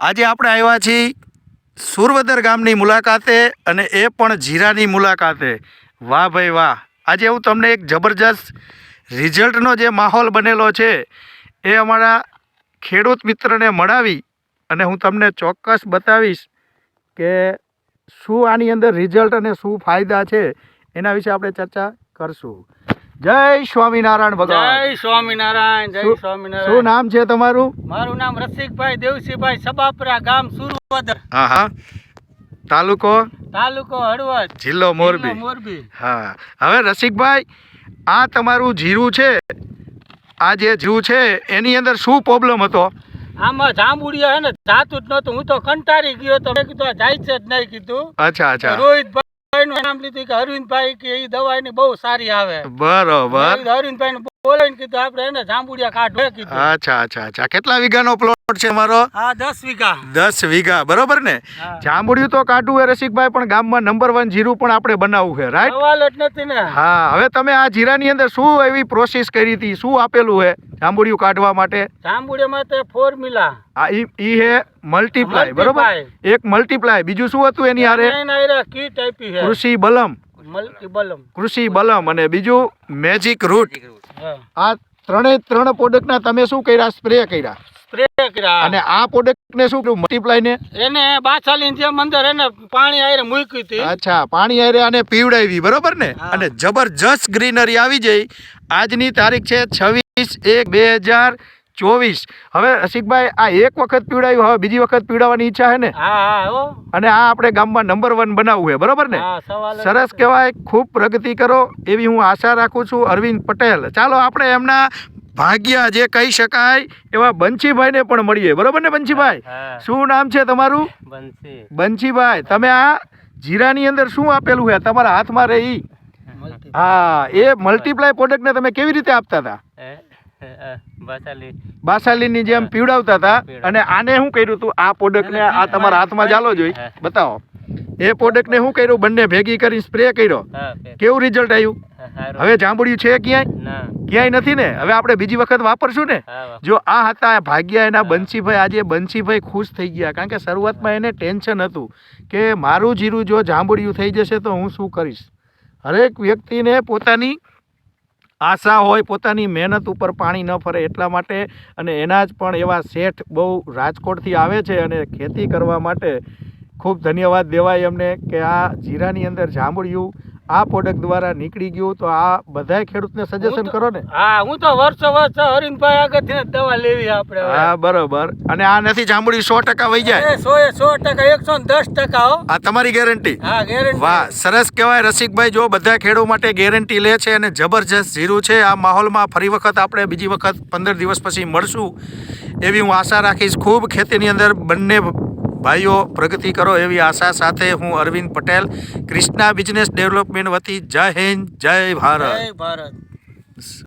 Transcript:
આજે આપણે આવ્યા છીએ સુરવદર ગામની મુલાકાતે અને એ પણ જીરાની મુલાકાતે. વાહ ભાઈ વાહ. આજે હું તમને એક જબરજસ્ત રિઝલ્ટનો જે માહોલ બનેલો છે એ અમારા ખેડૂત મિત્રને મળાવી અને હું તમને ચોક્કસ બતાવીશ કે શું આની અંદર રિઝલ્ટ અને શું ફાયદા છે એના વિશે આપણે ચર્ચા કરશું. જય સ્વામિનારાયણ ભગવાન. જય સ્વામિનારાયણ જય સ્વામિનારાયણ. શું નામ છે તમારું? મારું નામ રસિકભાઈ દેવસીભાઈ સબાપરા ગામ સુરવદર. હા હા તાલુકો? તાલુકો હળવદ. જિલ્લો મોરબી. મોરબી. હા. હવે રસિકભાઈ આ તમારું જીરું છે? આ જે જીરું છે એની અંદર શું પ્રોબ્લેમ હતો? આમાં જાંબુડિયા હે ને જાતું જ નહોતું. હું તો કંટાળી ગયો તો મેં કીધું જાય છે જ નહીં કીધું. અચ્છા અચ્છા. રોહિતભાઈ નું નામ લીધું કે અરવિંદભાઈ કે એ દવાની બહુ સારી આવે. બરોબર. અરવિંદભાઈ બોલાવીને કીધું આપણે એને જાંબુડિયા કાઢો. કીધું અચ્છા અચ્છા અચ્છા. કેટલા વીઘાનો પ્લોટ છે મારો? હા દસ વીઘા. દસ વીઘા. બરોબર ને? જાંબુડિયું તો કાઢવું હે રસિકભાઈ પણ ગામમાં નંબર વન જીરું પણ આપણે બનાવવું છે રાઈટ સવાલ જ નથી ને. હા હવે તમે આ જીરાની અંદર શું એવી પ્રોસેસ કરી હતી? શું આપેલું છે જાંબુડિયું કાઢવા માટે? જાંબુડિયા માટે ફોર્મ્યુલા આ ઈ ઈ હે મલ્ટીપ્લાય બરોબર? એક મલ્ટીપ્લાય બીજું શું હતું એની હારે? કીટ આપી છે. કૃષિ બલમ મલ્ટી બલમ કૃષિ બલમ અને બીજું મેજિક રૂટ આ ત્રણે ત્રણ પ્રોડક્ટના તમે શું કર્યા? સ્પ્રે કર્યા. સ્પ્રે કર્યા. અને આ પ્રોડક્ટને શું કર્યું? મલ્ટીપ્લાય ને? એને બાચાલીની જેમ અંદર એને પાણી આયરે મૂકી હતી અચ્છા પાણી હારે અને પીવડાવી બરોબર ને? અને જબરજસ્ત ગ્રીનરી આવી જઈ આજની તારીખ છે છવ્વીસ એક બે હજાર ચોવીસ. હવે રસિકભાઈ આ એક વખત પીવડાયું હવે બીજી વખત પીવડાવવાની ઈચ્છા છે ને? અને આ આપણે ગામમાં નંબર વન બનાવવું છે બરોબર ને? સરસ કહેવાય ખૂબ પ્રગતિ કરો એવી હું આશા રાખું છું અરવિંદ પટેલ. ચાલો આપણે એમના ભાગ્યા જે કહી શકાય એવા બંછીભાઈને પણ મળીએ. બરોબર ને બંછીભાઈ શું નામ છે તમારું? બંછીભાઈ તમે આ જીરાની અંદર શું આપેલું છે? તમારા હાથમાં રહી? હા એ મલ્ટીપ્લાય પ્રોડક્ટને તમે કેવી રીતે આપતા હતા? બાસાલીની જેમ પીવડાવતા હતા. અને આને શું કર્યું હતું આ પ્રોડક્ટને આ તમારા હાથમાં ચાલો જોઈ બતાવો. એ પ્રોડક્ટને શું કર્યું? બંને ભેગી કરી સ્પ્રે કર્યો. કેવું રિઝલ્ટ આવ્યું? હવે જાંબુડિયું છે ક્યાંય? ક્યાંય નથી ને? હવે આપણે બીજી વખત વાપરશું ને? જો આ હતા ભાગ્યા એના બંસીભાઈ આજે બંસીભાઈ ખુશ થઈ ગયા. કારણ કે શરૂઆતમાં એને ટેન્શન હતું કે મારું જીરું જો જાંબુડિયું થઈ જશે તો હું શું કરીશ? હરેક વ્યક્તિને પોતાની આશા હોય પોતાની મહેનત ઉપર પાણી ન ફરે એટલા માટે અને એના જ પણ એવા શેઠ બહુ રાજકોટથી આવે છે અને ખેતી કરવા માટે ખૂબ ધન્યવાદ દેવાય એમને કે આ જીરાની અંદર જાંબુડિયું આ પ્રોડક્ટ દ્વારા નીકળી ગયું તો આ બધાય ખેડૂતને સજેશન કરો ને. હા હું તો વર્ષો વર્ષ હરીનભાઈ આગળથી દવા લેવી આપણે હા બરોબર. અને આ નથી જાંબુડી સો ટકા વહી જાય? સો એ સો ટકા એકસો દસ ટકા આ તમારી ગેરંટી હા ગેરંટી વાહ સરસ કહેવાય રસિકભાઈ. જો બધા ખેડૂ માટે ગેરંટી લે છે અને જબરજસ્ત જીરું છે આ માહોલમાં ફરી વખત આપણે બીજી વખત પંદર દિવસ પછી મળશું એવી હું આશા રાખીશ. ખૂબ ખેતીની અંદર બંને ભાઈઓ, પ્રગતિ કરો એવી આશા સાથે હું અરવિંદ પટેલ ક્રિષ્ના બિઝનેસ ડેવલપમેન્ટ વતી જય હિન્દ, જય ભારત. ભારત.